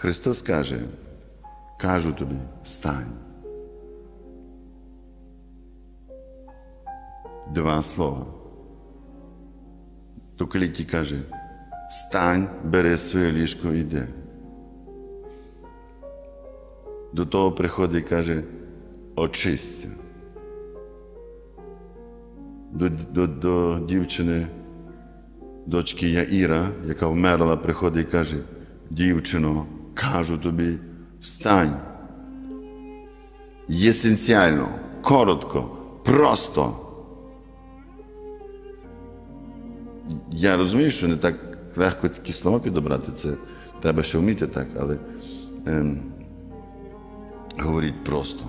Христос каже, кажу тобі, встань. Два слова. То Каліті каже, встань, бери своє ліжко і йди. До того приходить і каже, очисться. До, до, до дівчини, дочки Яїра, яка вмерла, приходить і каже, дівчино, кажу тобі, встань. Єсенціально, коротко, просто. Я розумію, що не так легко такі слова підобрати, це треба ще вміти так, але ем, говоріть просто.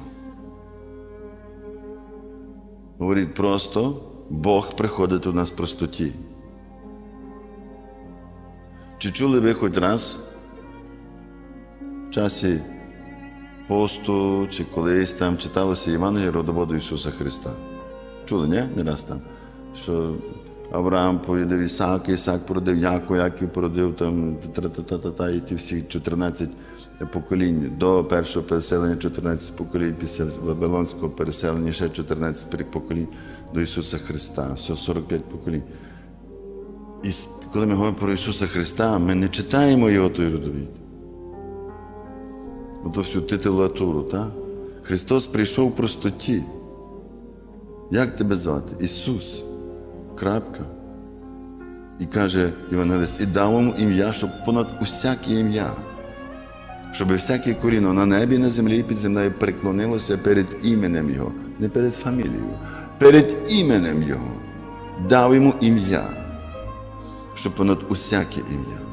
Говоріть просто, Бог приходить у нас в простоті. Чи чули ви хоч раз часі посту, чи колись там читалося Євангеліє родоводу Ісуса Христа? Чули, ні? Не раз там. Що Авраам породив Ісака, Ісак породив Яку, Яків породив там та-та-та-та, і ті всі 14 поколінь до першого переселення 14 поколінь, після Вавилонського переселення ще 14 поколінь до Ісуса Христа, все 45 поколінь. І коли ми говоримо про Ісуса Христа, ми не читаємо Його той родовід. Ото всю титулатуру, так? Христос прийшов в простоті. Як тебе звати? Ісус. Крапка. І каже Євангелист, і дав йому ім'я, щоб понад усяке ім'я, щоб всяке коріно на небі, на землі і під землею преклонилося перед іменем Його, не перед фамілією, перед іменем Його. Дав йому ім'я, щоб понад усяке ім'я.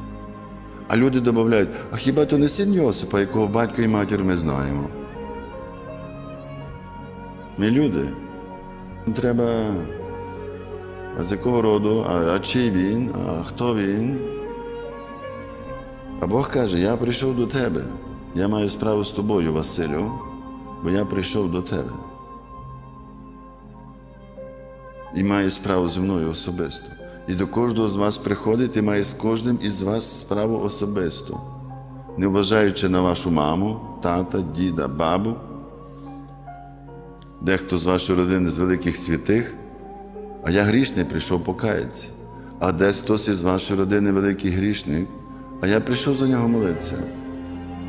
А люди додають, а хіба то не син Йосипа, якого батько і матір ми знаємо? Ми люди. Треба. А з якого роду, а, а чий він, а хто він? А Бог каже, я прийшов до тебе. Я маю справу з тобою, Василю, бо я прийшов до тебе. І маю справу зі мною особисто. І до кожного з вас приходить і має з кожним із вас справу особисто, не вважаючи на вашу маму, тата, діда, бабу, дехто з вашої родини з великих святих. А я грішний прийшов покаятися. А десь хтось із вашої родини великий грішник, а я прийшов за нього молитися.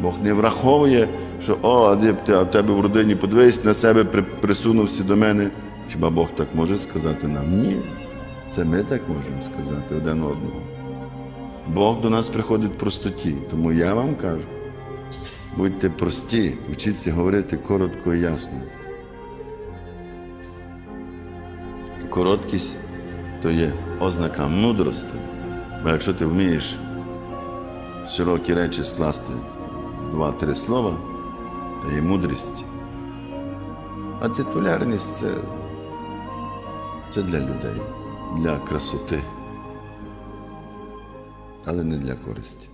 Бог не враховує, що о, а в тебе в родині подивись на себе, присунувся до мене. Хіба Бог так може сказати нам? Ні. Це ми так можемо сказати один одного. Бог до нас приходить в простоті, тому я вам кажу, будьте прості, вчіться говорити коротко і ясно. Короткість то є ознака мудрості. Бо якщо ти вмієш широкі речі скласти два-три слова, то є мудрість. А титулярність це, це для людей, для красоти, але не для користі.